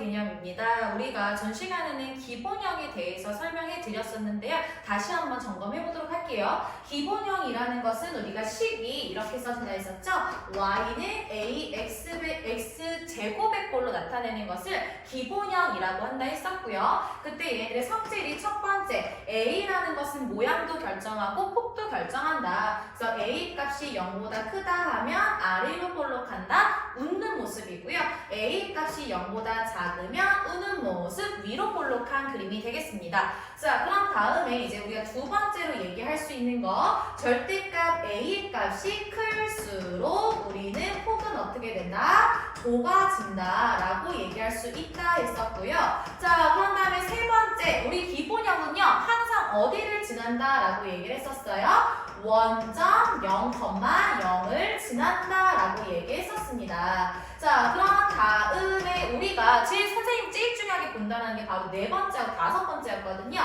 개념입니다. 우리가 전 시간에는 기본형에 대해서 설명해 드렸었는데요. 다시 한번 점검해 보도록 할게요. 기본형이라는 것은 우리가 식이 이렇게 써져 있었죠. y는 a x, x 제곱의 꼴로 나타내는 것을 기본형이라고 한다 했었고요. 그때 얘네들의 성질이 첫 번째 a라는 것은 모양도 결정하고 폭도 결정한다. 그래서 a 값이 0보다 크다 하면 아래로 볼록 한다. 웃는 모습이고요. a 값이 0보다 작으면 우는 모습 위로 볼록한 그림이 되겠습니다. 자, 그럼 다음에 이제 우리가 두 번째로 얘기할 수 있는 거 절대값 a 값이 클수록 우리는 폭은 어떻게 된다? 좁아진다라고 얘기할 수 있다 했었고요. 자, 그런 다음에 세 번째 우리 기본형은요 항상 어디를 지난다라고 얘기를 했었어요. 원점 0,0을 지난다라고 얘기했었습니다. 자, 그럼 다음에 우리가 제일 선생님 제일 중요하게 본다는 게 바로 네 번째하고 다섯 번째였거든요.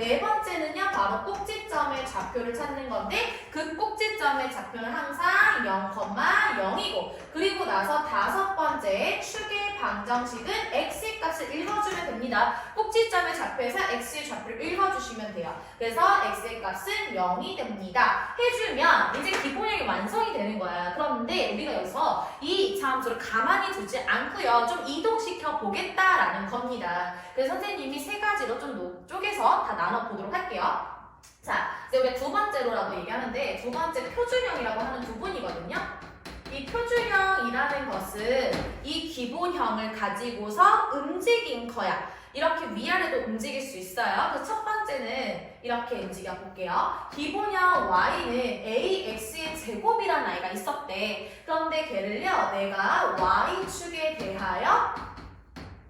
네 번째는요, 바로 꼭지점의 좌표를 찾는 건데 그 꼭지점의 좌표는 항상 0,0이고 그리고 나서 다섯 번째 축의 방정식은 x 값을 읽어주면 됩니다. 꼭지점의 좌표에서 x의 좌표를 읽어주시면 돼요. 그래서 x의 값은 0이 됩니다. 해주면 이제 기본형이 완성이 되는 거야. 그런데 우리가 여기서 이 참수를 가만히 두지 않고요. 좀 이동시켜 보겠다라는 겁니다. 그래서 선생님이 세 가지로 좀 노- 쪼개서 다 나눠 보도록 할게요. 자, 이제 우리가 두 번째로라고 얘기하는데 두 번째 표준형이라고 하는 두 분이거든요. 이 표준형이라는 것은 이 기본형을 가지고서 움직인 거야. 이렇게 위아래도 움직일 수 있어요. 그래서 첫 번째는 이렇게 움직여 볼게요. 기본형 y는 ax의 제곱이라는 아이가 있었대. 그런데 걔를요, 내가 y축에 대하여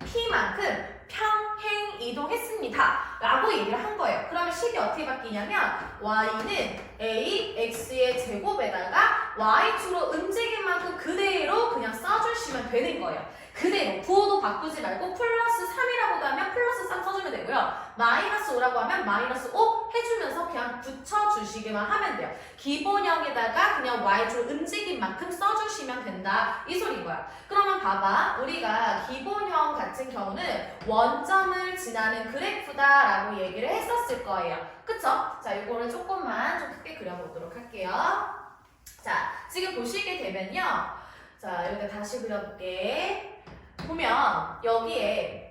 p만큼 평행 이동했습니다. 라고 얘기를 한 거예요. 그러면 식이 어떻게 바뀌냐면 y는 ax의 제곱에다가 y축으로 움직인 만큼 그대로 그냥 써주시면 되는 거예요. 그대로 바꾸지 말고 플러스 3이라고 하면 플러스 3 써주면 되고요. 마이너스 5라고 하면 마이너스 5 해주면서 그냥 붙여주시기만 하면 돼요. 기본형에다가 그냥 y축 움직인 만큼 써주시면 된다. 이 소리인 거야. 그러면 봐봐. 우리가 기본형 같은 경우는 원점을 지나는 그래프다라고 얘기를 했었을 거예요. 그쵸? 자, 이거를 조금만 좀 크게 그려보도록 할게요. 자, 지금 보시게 되면요. 자, 여기다 다시 그려볼게. 보면 여기에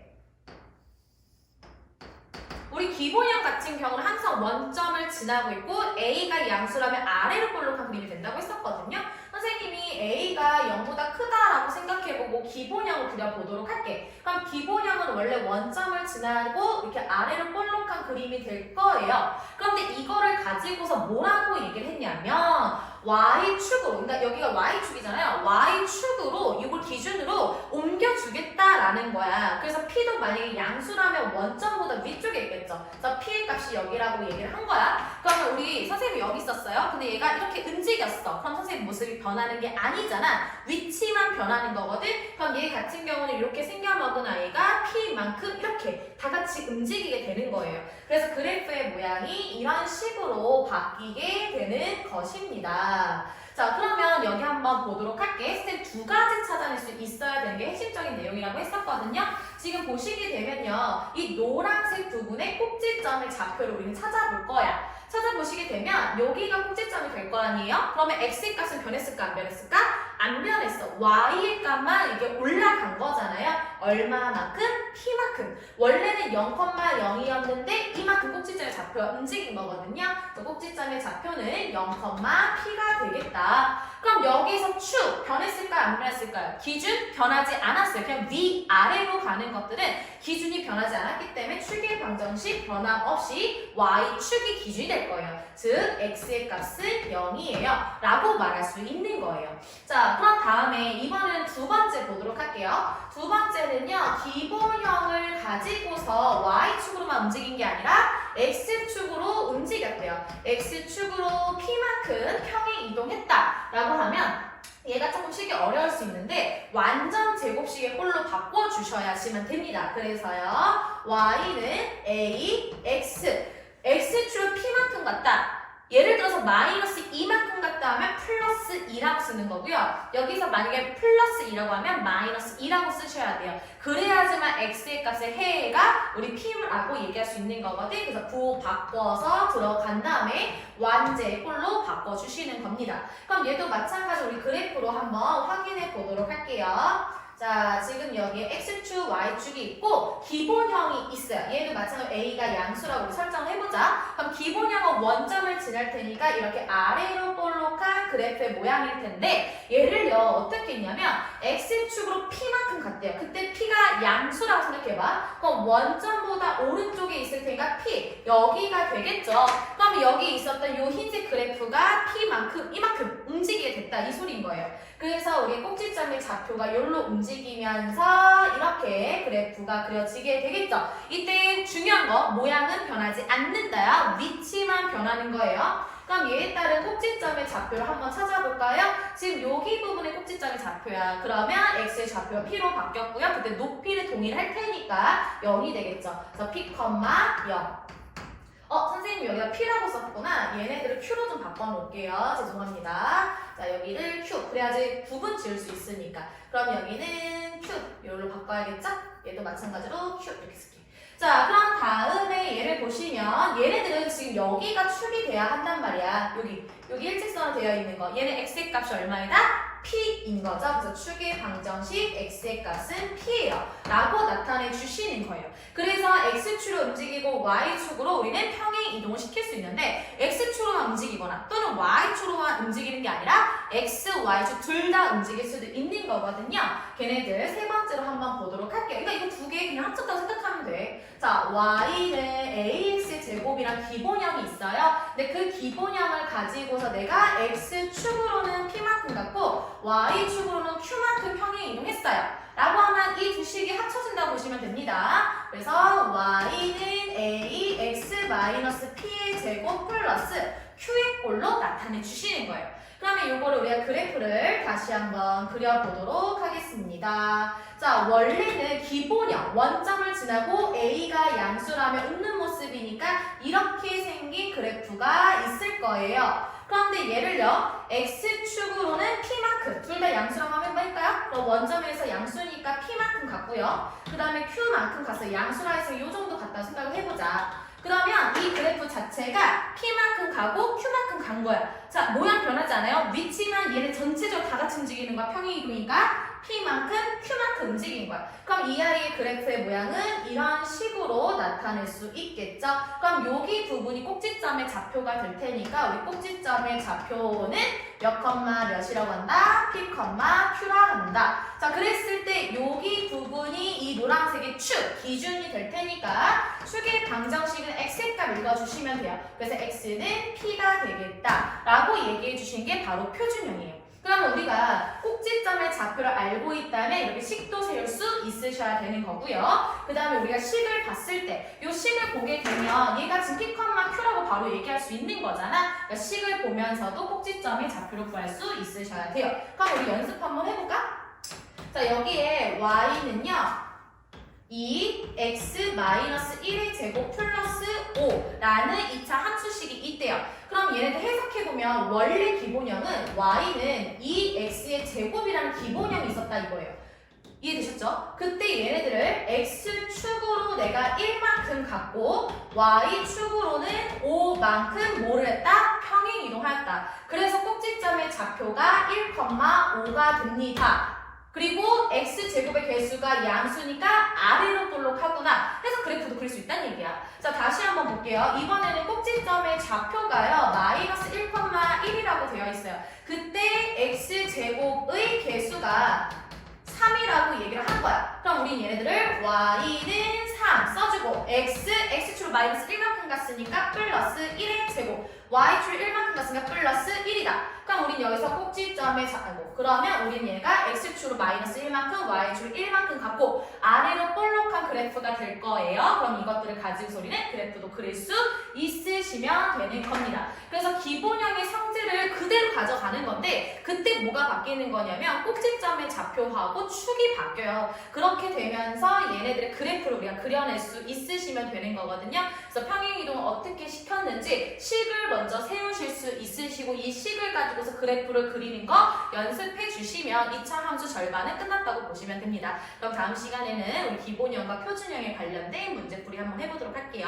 우리 기본형 같은 경우는 항상 원점을 지나고 있고 A가 양수라면 아래로 볼록한 그림이 된다고 했었거든요. 선생님이 A가 0보다 크다라고 생각해보고 기본형을 그려보도록 할게. 그럼 기본형은 원래 원점을 지나고 이렇게 아래로 볼록한 그림이 될 거예요. 그런데 이거를 가지고서 뭐라고 얘기를 했냐면 Y축으로, 그러니까 여기가 Y축이잖아요. Y축으로 기준으로 옮겨주겠다라는 거야. 그래서 P도 만약에 양수라면 원점보다 위쪽에 있겠죠. 그래서 P의 값이 여기라고 얘기를 한 거야. 그러면 우리 선생님이 여기 있었어요. 근데 얘가 이렇게 움직였어. 그럼 선생님 모습이 변하는 게 아니잖아. 위치만 변하는 거거든. 그럼 얘 같은 경우는 이렇게 생겨먹은 아이가 P만큼 이렇게 다 같이 움직이게 되는 거예요. 그래서 그래프의 모양이 이런 식으로 바뀌게 되는 것입니다. 자, 그러면 여기 한번 보도록 할게. 스텝 두 가지 찾아낼 수 있어야 되는 게 핵심적인 내용이라고 했었거든요. 지금 보시게 되면요. 이 노란색 부분의 꼭지점의 좌표를 우리는 찾아볼 거야. 찾아보시게 되면 여기가 꼭지점이 될 거 아니에요? 그러면 x의 값은 변했을까 안 변했을까? 안 변했어. y의 값만 이게 올라간 거잖아요. 얼마만큼? p만큼. 원래는 0,0이었는데 이만큼 꼭지점의 좌표가 움직인 거거든요. 그 꼭지점의 좌표는 0,p가 되겠다. 그럼 여기서 축 변했을까요? 안 변했을까요? 기준 변하지 않았어요. 그냥 위 아래로 가는 것들은 기준이 변하지 않았기 때문에 축의 방정식 변함 없이 y축이 기준이 될 거예요. 즉 x의 값은 0이에요. 라고 말할 수 있는 거예요. 자, 그럼 다음에 이번에는 두 번째 보도록 할게요. 두 번째는요. 기본형을 가지고서 y축으로만 움직인 게 아니라 x축으로 움직였대요. x축으로 p만큼 평행 이동했다라고 하면 얘가 조금 식이 어려울 수 있는데 완전 제곱식의 꼴로 바꿔주셔야지만 됩니다. 그래서요. y는 a, x, x축 p만큼 같다. 예를 들어서 마이너스 2만큼 같다 하면 플러스 2라고 쓰는 거고요. 여기서 만약에 플러스 2라고 하면 마이너스 2라고 쓰셔야 돼요. 그래야지만 x의 값의 해가 우리 p라고 얘기할 수 있는 거거든. 그래서 부호 바꿔서 들어간 다음에 완제 꼴로 바꿔주시는 겁니다. 그럼 얘도 마찬가지로 우리 그래프로 한번 확인해 보도록 할게요. 자, 지금 여기에 x축, y축이 있고 기본형이 있어요. 얘도 마찬가지로 a가 양수라고 설정을 해보자. 그럼 기본형은 원점을 지날 테니까 이렇게 아래로 볼록한 그래프의 모양일 텐데 얘를요 어떻게 했냐면 x축으로 p만큼 갔대요. 그때 p가 양수라고 생각해봐. 그럼 원점보다 오른쪽에 있을 테니까 p 여기가 되겠죠. 그럼 여기 있었던 요 흰색 그래프가 p만큼 이만큼 움직이게 됐다 이 소리인 거예요. 그래서 우리 꼭지점의 좌표가 여기로 움직이면서 이렇게 그래프가 그려지게 되겠죠. 이때 중요한 거 모양은 변하지 않는다요. 위치만 변하는 거예요. 그럼 얘에 따른 꼭지점의 좌표를 한번 찾아볼까요? 지금 여기 부분의 꼭지점의 좌표야. 그러면 x의 좌표가 p로 바뀌었고요. 그때 높이를 동일할 테니까 0이 되겠죠. 그래서 p, 0. 어, 선생님 여기다 P라고 썼구나. 얘네들을 Q로 좀 바꿔놓을게요. 죄송합니다. 자, 여기를 Q. 그래야지 구분 지을 수 있으니까. 그럼 여기는 Q. 이걸로 바꿔야겠죠? 얘도 마찬가지로 Q. 이렇게 쓸게요. 자, 그럼 다음에 얘를 보시면 얘네들은 지금 여기가 축이 돼야 한단 말이야. 여기. 여기 일직선으로 되어 있는 거. 얘는 x의 값이 얼마이다? P인 거죠. 그래서 축의 방정식 x의 값은 p예요. 라고 나타내 주시는 거예요. 그래서 x축으로 움직이고 y축으로 우리는 평행 이동을 시킬 수 있는데 x축으로만 움직이거나 또는 y축으로만 움직이는 게 아니라 x, y축 둘 다 움직일 수도 있는 거거든요. 걔네들 세 번째로 한번 보도록 할게요. 그러니까 이거 두 개 그냥 합쳤다고 생각하면 돼. 자, y는 ax 제곱이랑 기본형이 있어요. 근데 그 기본형을 가지고서 내가 x축으로는 p만큼 갖고 y축으로는 q만큼 평행 이동했어요. 라고 하면 이 두 식이 합쳐진다고 보시면 됩니다. 그래서 y는 a x p의 제곱 플러스 q의 꼴로 나타내 주시는 거예요. 그러면 이거를 우리가 그래프를 다시 한번 그려보도록 하겠습니다. 자, 원래는 기본형, 원점을 지나고 a가 양수라면 웃는 모습이니까 이렇게 생긴 그래프가 있을 거예요. 그런데 얘를요, x축으로는 p만큼, 둘 다 양수라고 하면 해볼까요? 그럼 원점에서 양수니까 p만큼 갔고요. 그 다음에 q만큼 갔어요. 양수라 해서 이 정도 갔다고 생각을 해보자. 그러면 이 그래프 자체가 p만큼 가고 q만큼 간 거야. 자, 모양 변하지 않아요? 위치만 얘네 전체적으로 다 같이 움직이는 거야. 평행이동이니까 p만큼 q만큼 움직이는 거야. 그럼 이 아이의 그래프의 모양은 이런 식으로 나타낼 수 있겠죠? 그럼 여기 부분이 꼭지점의 좌표가 될 테니까 우리 꼭지점의 좌표는 몇 컴마 몇이라고 한다? p 컴마 q라 한다. 자, 그랬을 때 여기 부분이 이 노란색의 축 기준이 될 테니까 축의 방정식은 x의 값 읽어주시면 돼요. 그래서 x는 p가 되겠다. 라고 얘기해 주신 게 바로 표준형이에요. 그러면 우리가 꼭지점의 좌표를 알고 있다면 이렇게 식도 세울 수 있으셔야 되는 거고요. 그 다음에 우리가 식을 봤을 때 이 식을 보게 되면 얘가 지금 p, q라고 바로 얘기할 수 있는 거잖아. 그러니까 식을 보면서도 꼭지점의 좌표를 구할 수 있으셔야 돼요. 그럼 우리 연습 한번 해볼까? 자 여기에 y는요. 2 x 마이너스 1의 제곱 플러스 5라는 2차 함수식이 있대요. 그럼 얘네들 해석해보면 원래 기본형은 y는 2x의 제곱이라는 기본형이 있었다 이거예요. 이해되셨죠? 그때 얘네들을 x축으로 내가 1만큼 갖고 y축으로는 5만큼 뭐를 했다? 평행 이동하였다. 그래서 꼭지점의 좌표가 1,5가 됩니다. 그리고 x제곱의 개수가 양수니까 아래로 볼록하구나 해서 그래프도 그릴 수 있다는 얘기야. 자 다시 한번 볼게요. 이번에는 꼭지점의 좌표가요. 마이너스 1,1이라고 되어 있어요. 그때 x제곱의 개수가 3이라고 얘기를 한 거야. 그럼 우린 얘네들을 y는 3 써주고 x, x 축으로 마이너스 1만큼 갔으니까 플러스 1의 제곱 y축 1만큼 갔으니까 플러스 1이다. 그럼 우린 여기서 꼭지점에 잡고 그러면 우린 얘가 x축으로 마이너스 1만큼 y축 1만큼 갖고 아래로 볼록한 그래프가 될 거예요. 그럼 이것들을 가지고 우리는 그래프도 그릴 수 있으시면 되는 겁니다. 그래서 기본형의 성질을 그대로 가져가는 건데 그때 뭐가 바뀌는 거냐면 꼭지점의 좌표하고 축이 바뀌어요. 그렇게 되면서 얘네들의 그래프를 우리가 그려 그려낼 수 있으시면 되는 거거든요. 그래서 평행 이동을 어떻게 시켰는지 식을 먼저 세우실 수 있으시고 이 식을 가지고서 그래프를 그리는 거 연습해 주시면 2차 함수 절반은 끝났다고 보시면 됩니다. 그럼 다음 시간에는 우리 기본형과 표준형에 관련된 문제풀이 한번 해보도록 할게요.